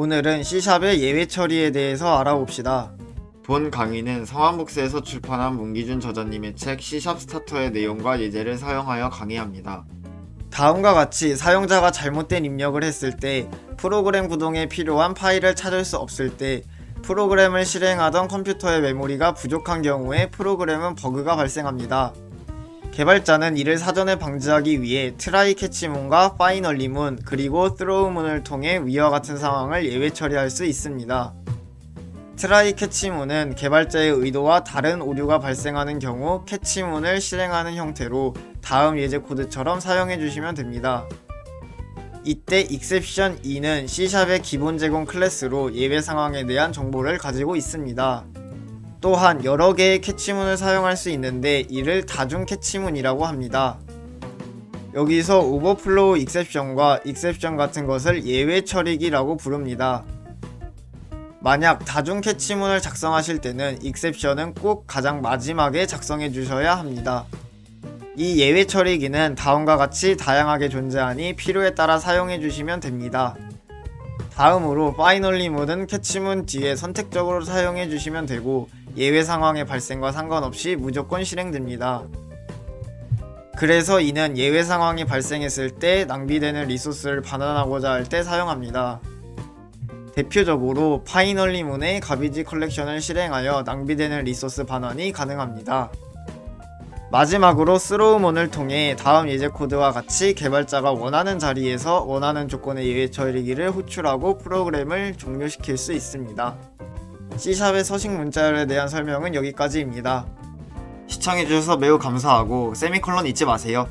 오늘은 C샵의 예외 처리에 대해서 알아봅시다. 본 강의는 성한북스에서 출판한 문기준 저자님의 책 C샵 스타터의 내용과 예제를 사용하여 강의합니다. 다음과 같이 사용자가 잘못된 입력을 했을 때 프로그램 구동에 필요한 파일을 찾을 수 없을 때 프로그램을 실행하던 컴퓨터의 메모리가 부족한 경우에 프로그램은 버그가 발생합니다. 개발자는 이를 사전에 방지하기 위해 트라이 캐치문과 파이널리문 그리고 스로우문을 통해 위와 같은 상황을 예외 처리할 수 있습니다. 트라이 캐치문은 개발자의 의도와 다른 오류가 발생하는 경우 캐치문을 실행하는 형태로 다음 예제 코드처럼 사용해 주시면 됩니다. 이때 exception 2는 C샵의 기본 제공 클래스로 예외 상황에 대한 정보를 가지고 있습니다. 또한 여러 개의 캐치문을 사용할 수 있는데 이를 다중 캐치문이라고 합니다. 여기서 오버플로우 exception과 exception 같은 것을 예외 처리기라고 부릅니다. 만약 다중 캐치문을 작성하실 때는 exception은 꼭 가장 마지막에 작성해 주셔야 합니다. 이 예외 처리기는 다음과 같이 다양하게 존재하니 필요에 따라 사용해 주시면 됩니다. 다음으로 파이널리 모든 캐치문 뒤에 선택적으로 사용해 주시면 되고 예외 상황의 발생과 상관없이 무조건 실행됩니다. 그래서 이는 예외 상황이 발생했을 때 낭비되는 리소스를 반환하고자 할 때 사용합니다. 대표적으로 파이널리 문의 가비지 컬렉션을 실행하여 낭비되는 리소스 반환이 가능합니다. 마지막으로 스로우문을 통해 다음 예제 코드와 같이 개발자가 원하는 자리에서 원하는 조건의 예외 처리기를 호출하고 프로그램을 종료시킬 수 있습니다. C샵의 서식 문자열에 대한 설명은 여기까지입니다. 시청해주셔서 매우 감사하고 세미콜론 잊지 마세요.